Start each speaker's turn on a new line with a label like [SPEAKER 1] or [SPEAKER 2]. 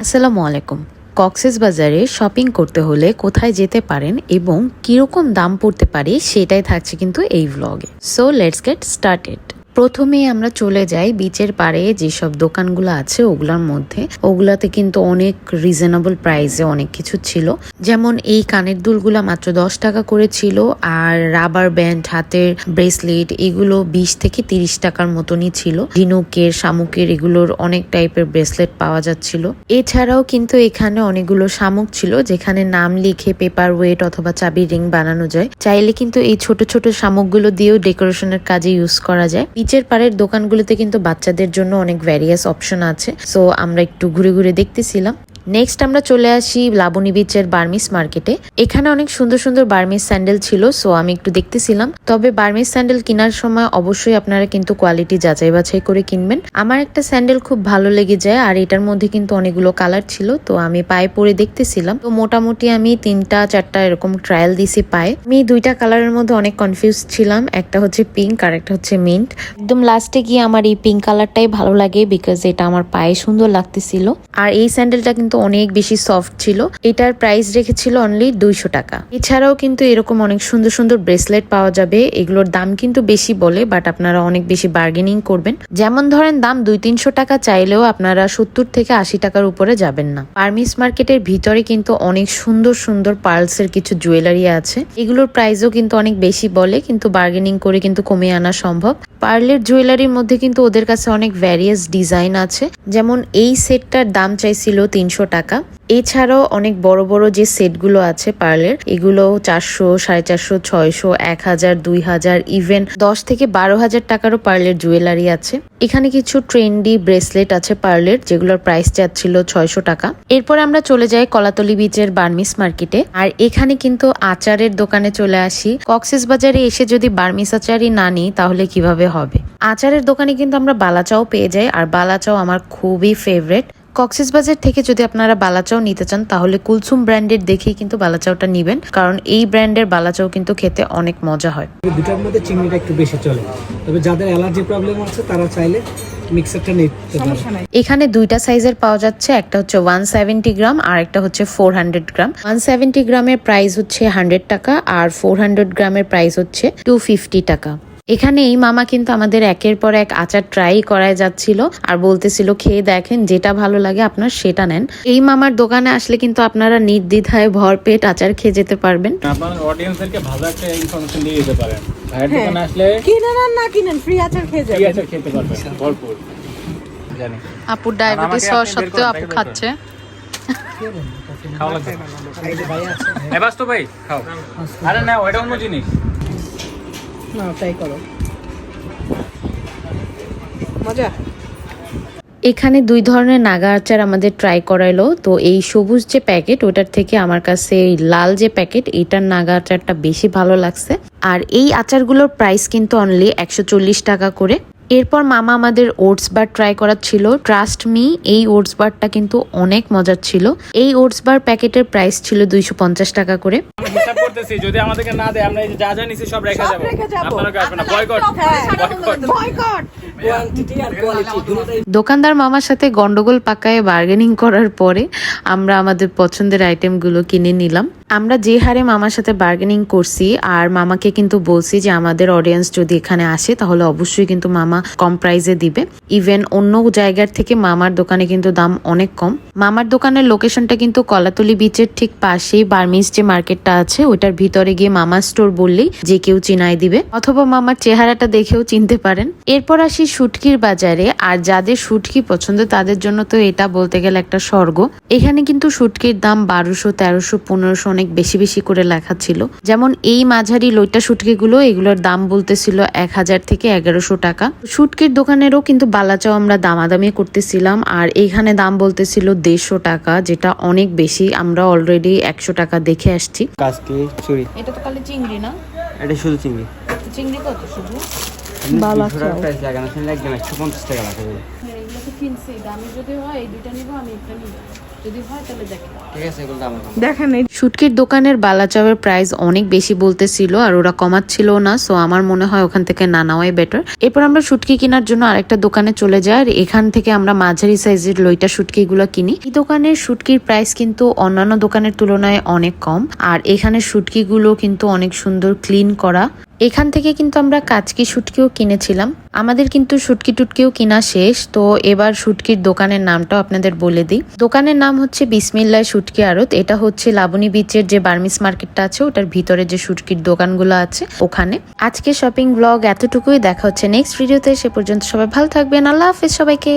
[SPEAKER 1] আসসালামু আলাইকুম। কক্সেস বাজারে শপিং করতে হলে কোথায় যেতে পারেন এবং কীরকম দাম পড়তে পারে সেটাই থাকছে কিন্তু এই ভ্লগে সো লেটস গেট স্টার্টেড প্রথমে আমরা চলে যাই বিচের পাড়ে, যেসব দোকানগুলো আছে ওগুলোর মধ্যে। ওগুলাতে কিন্তু অনেক রিজনেবল প্রাইসে অনেক কিছু ছিল। যেমন এই কানের দুলগুলা মাত্র দশ টাকা করে ছিল, আর রাবার ব্যান্ড হাতের ব্রেসলেট এগুলো বিশ থেকে তিরিশ টাকার মতনই ছিল। ঝিনুকের, শামুকের এগুলোর অনেক টাইপের ব্রেসলেট পাওয়া যাচ্ছিল। এছাড়াও কিন্তু এখানে অনেকগুলো শামুক ছিল, যেখানে নাম লিখে পেপার ওয়েট অথবা চাবি রিং বানানো যায়। চাইলে কিন্তু এই ছোট ছোট শামুকগুলো দিয়েও ডেকোরেশনের কাজে ইউজ করা যায়। বিচের পাড়ের দোকানগুলোতে কিন্তু বাচ্চাদের জন্য অনেক ভ্যারিয়াস অপশন আছে। সো আমরা একটু ঘুরে ঘুরে দেখতেছিলাম। নেক্সট আমরা চলে আসি লাবণী বিচের বার্মিস মার্কেটে এখানে অনেক সুন্দর সুন্দর বার্মিস স্যান্ডেল ছিল সো আমি একটু দেখতেছিলাম। তবে বার্মিস স্যান্ডেল কেনার সময় অবশ্যই আপনারা কিন্তু কোয়ালিটি যাচাই বাছাই করে কিনবেন। আমার একটা স্যান্ডেল খুব ভালো লেগে যায়, আর এটার মধ্যে কিন্তু অনেকগুলো কালার ছিল, তো আমি পায়ে পরে দেখতেছিলাম। তো মোটামুটি আমি তিনটা, চারটা এরকম ট্রায়াল দিছি পায়ে। আমি দুইটা কালারের মধ্যে অনেক কনফিউজ ছিলাম, একটা হচ্ছে পিঙ্ক আর একটা হচ্ছে মিন্ট একদম লাস্টে গিয়ে আমার এই পিঙ্ক কালারটাই ভালো লাগে বিকজ এটা আমার পায়ে সুন্দর লাগতেছিল। আর এই স্যান্ডেলটা কিন্তু অনেক বেশি সফট ছিল। এটার প্রাইস রেখেছিল অনলি দুইশো টাকা। এছাড়াও কিন্তু এরকম অনেক সুন্দর সুন্দর ব্রেসলেট পাওয়া যাবে। এগুলোর দাম কিন্তু বেশি বলে বাট আপনারা অনেক বেশি বার্গেনিং করবেন। যেমন ধরেন দাম দুই তিনশো টাকা চাইলেও আপনারা সত্তর থেকে আশি টাকার উপরে যাবেন না। পারমিস মার্কেটের ভিতরে কিন্তু অনেক সুন্দর সুন্দর পার্লসের কিছু জুয়েলারি আছে। এগুলোর প্রাইসও কিন্তু অনেক বেশি বলে, কিন্তু বার্গেনিং করে কিন্তু কমিয়ে আনা সম্ভব। পার্লের জুয়েলারির মধ্যে কিন্তু ওদের কাছে অনেক ভ্যারিয়াস ডিজাইন আছে। যেমন এই সেটটার দাম চাইছিল তিনশো টাকা। এছাড়াও অনেক বড় বড় যে সেটগুলো আছে পার্লের, এগুলো চারশো, সাড়ে চারশো, ছয়শো, এক হাজার, দুই হাজার ইভেন দশ থেকে বারো হাজার টাকারও পার্লের জুয়েলারি আছে। এখানে কিছু ট্রেন্ডি ব্রেসলেট আছে পার্লের, যেগুলোর প্রাইস চাচ্ছিল ছয়শো টাকা। এরপর আমরা চলে যাই কলাতলি বিচের বার্মিস মার্কেটে। আর এখানে কিন্তু আচারের দোকানে চলে আসি। কক্সেস বাজারে এসে যদি বার্মিস আচারই না নিই, তাহলে কীভাবে হবে? আচারের দোকানে কিন্তু আমরা বালাচাও পেয়ে যাই। আর বালাচাও আমার খুবই ফেভারেট কক্সেস বাজার থেকে যদি আপনারা বালাচাও নিতে চান তাহলে কুলসুম ব্র্যান্ডের দেখেই কিন্তু বালাচাওটা নিবেন কারণ এই ব্র্যান্ডের বালাচাও কিন্তু খেতে অনেক মজা হয়।
[SPEAKER 2] দুটার মধ্যে চিংড়িটা একটু বেশি চলে। তবে যাদের অ্যালার্জি প্রবলেম আছে তারা চাইলে মিক্সারটা নিতে পারে
[SPEAKER 1] এখানে দুইটা সাইজের পাওয়া যাচ্ছে একটা হচ্ছে ওয়ান সেভেন্টি গ্রাম আর একটা হচ্ছে four hundred gram one seventy গ্রামের প্রাইস হচ্ছে হান্ড্রেড টাকা আর ফোর হান্ড্রেড গ্রামের প্রাইস হচ্ছে টু ফিফটি টাকা। এখানে এই মামা কিন্তু আমাদের একের পর এক আচার ট্রাই করায় যাচ্ছিল আর বলতেছিল খেয়ে দেখেন যেটা ভালো লাগে আপনার সেটা নেন। এই মামার দোকানে আসলে কিন্তু আপনারা নির্দ্বিধায় ভরপেট আচার খেয়ে যেতে পারবেন।
[SPEAKER 3] আপনার অডিয়েন্সদেরকে ভালো একটা ইনফরমেশন দিয়ে দিতে পারেন। ভাইয়ের দোকানে আসলে
[SPEAKER 4] কিনেন আর না কিনেন ফ্রি আচার খেয়ে যাবেন।
[SPEAKER 3] আছে খেতে পারবেন। ভরপুর। জানি।
[SPEAKER 5] আপুর ডায়াবেটিস
[SPEAKER 3] আমাকে
[SPEAKER 5] হওয়া সত্ত্বেও আপু খাচ্ছে।
[SPEAKER 3] খাওয়া লাগবে। এই বাস তো ভাই খাও। আরে না ওইটা অন্য জিনিস।
[SPEAKER 1] এখানে দুই ধরনের নাগা আচার আমাদের ট্রাই করাইলো। তো এই সবুজ যে প্যাকেট ওটার থেকে আমার কাছে এই লাল যে প্যাকেট এটার নাগা আচারটা বেশি ভালো লাগছে। আর এই আচারগুলোর প্রাইস কিন্তু অনলি একশো চল্লিশ টাকা করে। এরপর মামা আমাদের ওটস বার ট্রাই করার ছিল। ট্রাস্ট মি এই ওটস বারটা কিন্তু অনেক মজার ছিল। এই ওটস বার প্যাকেটের প্রাইস ছিল দুইশো পঞ্চাশ টাকা করে।
[SPEAKER 3] হিসাব করতেছি যদি আমাদেরকে না দেয় আমরা যা যা নিছি সব রেখে
[SPEAKER 4] সব
[SPEAKER 3] যাব।
[SPEAKER 4] রেখে যাব।
[SPEAKER 3] আপনারা আসবেন না। বয়কট বয়কট
[SPEAKER 4] বয়কট
[SPEAKER 2] কোয়ান্টিটি আর কোয়ালিটি দুটোই
[SPEAKER 1] দোকানদার মামার সাথে গন্ডগোল পাকায় বার্গেনিং করার পরে আমরা আমাদের পছন্দের আইটেমগুলো কিনে নিলাম। আমরা যে হারে মামার সাথে বার্গেনিং করছি, আর মামাকে কিন্তু বলছি যে আমাদের অডিয়েন্স যদি এখানে আসে, তাহলে অবশ্যই কিন্তু মামা কম প্রাইসে দিবে। ইভেন অন্য জায়গার থেকে মামার দোকানে কিন্তু দাম অনেক কম। মামার দোকানের লোকেশনটা কিন্তু কলাতলি বিচের ঠিক পাশেই বার্মিস যে মার্কেটটা আছে, ওইটার ভিতরে গিয়ে মামা স্টোর বললেই যে কেউ চিনাই দিবে। অথবা মামার চেহারাটা দেখেও চিনতে পারেন। এরপর আসি শুটকির বাজারে, আর যাদের শুটকি পছন্দ, তাদের জন্য তো এটা বলতে গেলে একটা স্বর্গ। এখানে কিন্তু শুটকির দাম বারোশো, তেরোশো, পনেরোশো অনেক বেশি বেশি করে লেখা ছিল। যেমন এই মাঝারি লইটা শুটকিগুলো এগুলোর দাম বলতেছিল এক হাজার থেকে এগারোশো টাকা। শুটকির দোকানেরও কিন্তু বালাচাও আমরা দামাদামি করতেছিলাম আর এইখানে দাম বলতেছিল দেড়শো টাকা যেটা অনেক বেশি। আমরা অলরেডি একশো টাকা দেখে আসছি।
[SPEAKER 6] কাজকি
[SPEAKER 5] এটা তো খালি চিংড়ি না?
[SPEAKER 6] এটা শুধু চিংড়ি।
[SPEAKER 5] চিংড়ি কত শুধু?
[SPEAKER 6] দুশো টাকা প্রাইস লাগানো একদম একশো পঞ্চাশ টাকা লাগাবে
[SPEAKER 5] কিনছি দামি যদি হয় এই দুইটা নিবো আমি একটা নিবো। যদি হয় তাহলে দেখো
[SPEAKER 6] ঠিক আছে এগুলো দাম
[SPEAKER 4] দেখেন
[SPEAKER 1] শুটকির দোকানের বালাচাওয়ের প্রাইস অনেক বেশি বলতেছিল আর ওরা কমাচ্ছিল না সো আমার মনে হয় ওখান থেকে না নেওয়াই বেটার এরপর আমরা শুটকি কেনার জন্য আরেকটা দোকানে চলে যাই আর এখান থেকে আমরা মাঝারি সাইজের লইটা শুটকি গুলো কিনি। এই দোকানের শুটকির প্রাইস কিন্তু অন্যান্য দোকানের তুলনায় অনেক কম আর এখানে শুটকি গুলো কিন্তু অনেক সুন্দর ক্লিন করা। এখান থেকে কিন্তু আমরা কাচকি শুটকিও কিনেছিলাম। আমাদের কিন্তু শুটকি টুটকিও কিনা শেষ, তো এবার শুটকির দোকানের নামটাও আপনাদের বলে দিই। দোকানের নাম হচ্ছে বিসমিল্লায় শুটকি আড়ত। এটা হচ্ছে লাবণী বিচের যে বার্মিস মার্কেটটা আছে, ওটার ভিতরে যে শুটকির দোকানগুলো আছে, ওখানে। আজকে শপিং ব্লগ এতটুকুই। দেখা হচ্ছে নেক্সট ভিডিওতে। সে পর্যন্ত সবাই ভালো থাকবেন। আল্লাহ হাফিজ সবাইকে।